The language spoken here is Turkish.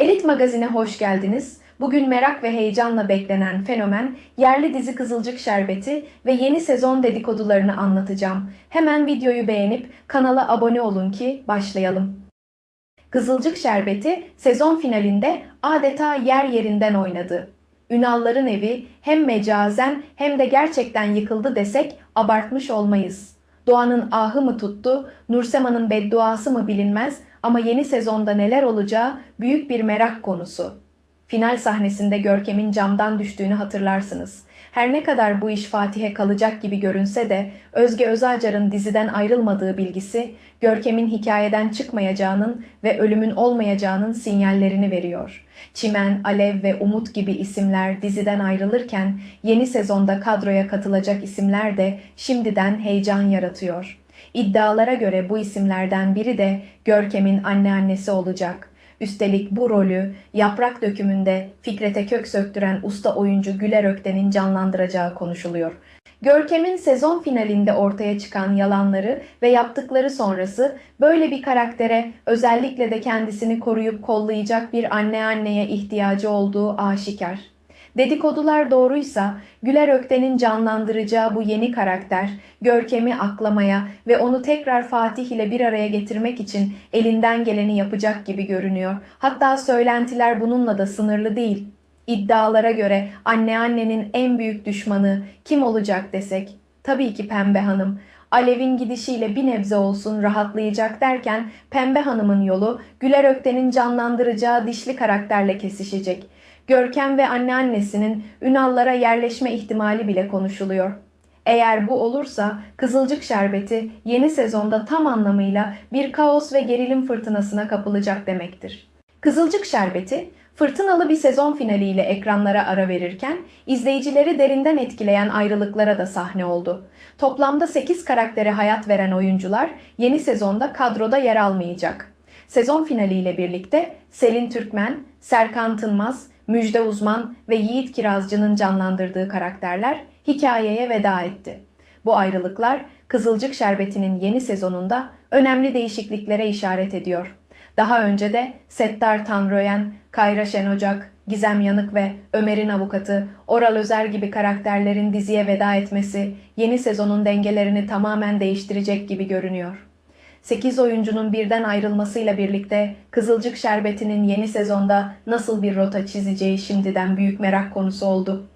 Elit Magazin'e hoş geldiniz. Bugün merak ve heyecanla beklenen fenomen yerli dizi Kızılcık Şerbeti ve yeni sezon dedikodularını anlatacağım. Hemen videoyu beğenip kanala abone olun ki başlayalım. Kızılcık Şerbeti sezon finalinde adeta yer yerinden oynadı. Ünalların evi hem mecazen hem de gerçekten yıkıldı desek abartmış olmayız. Doğanın ahı mı tuttu, Nursema'nın bedduası mı bilinmez ama yeni sezonda neler olacağı büyük bir merak konusu. Final sahnesinde Görkem'in camdan düştüğünü hatırlarsınız. Her ne kadar bu iş Fatih'e kalacak gibi görünse de Özge Özacar'ın diziden ayrılmadığı bilgisi Görkem'in hikayeden çıkmayacağının ve ölümün olmayacağının sinyallerini veriyor. Çimen, Alev ve Umut gibi isimler diziden ayrılırken yeni sezonda kadroya katılacak isimler de şimdiden heyecan yaratıyor. İddialara göre bu isimlerden biri de Görkem'in anneannesi olacak. Üstelik bu rolü Yaprak Dökümü'nde Fikret'e kök söktüren usta oyuncu Güler Ökten'in canlandıracağı konuşuluyor. Görkem'in sezon finalinde ortaya çıkan yalanları ve yaptıkları sonrası böyle bir karaktere özellikle de kendisini koruyup kollayacak bir anneanneye ihtiyacı olduğu aşikar. Dedikodular doğruysa Güler Ökten'in canlandıracağı bu yeni karakter Görkem'i aklamaya ve onu tekrar Fatih ile bir araya getirmek için elinden geleni yapacak gibi görünüyor. Hatta söylentiler bununla da sınırlı değil. İddialara göre anneannenin en büyük düşmanı kim olacak desek tabii ki Pembe Hanım. Alev'in gidişiyle bir nebze olsun rahatlayacak derken Pembe Hanım'ın yolu Güler Ökten'in canlandıracağı dişli karakterle kesişecek. Görkem ve anneannesinin Ünallara yerleşme ihtimali bile konuşuluyor. Eğer bu olursa Kızılcık Şerbeti yeni sezonda tam anlamıyla bir kaos ve gerilim fırtınasına kapılacak demektir. Kızılcık Şerbeti fırtınalı bir sezon finaliyle ekranlara ara verirken izleyicileri derinden etkileyen ayrılıklara da sahne oldu. Toplamda 8 karaktere hayat veren oyuncular yeni sezonda kadroda yer almayacak. Sezon finaliyle birlikte Selin Türkmen, Serkan Tınmaz, Müjde Uzman ve Yiğit Kirazcı'nın canlandırdığı karakterler hikayeye veda etti. Bu ayrılıklar Kızılcık Şerbeti'nin yeni sezonunda önemli değişikliklere işaret ediyor. Daha önce de Settar Tanröyen, Kayra Şenocak, Gizem Yanık ve Ömer'in avukatı Oral Özer gibi karakterlerin diziye veda etmesi yeni sezonun dengelerini tamamen değiştirecek gibi görünüyor. 8 oyuncunun birden ayrılmasıyla birlikte Kızılcık Şerbeti'nin yeni sezonda nasıl bir rota çizeceği şimdiden büyük merak konusu oldu.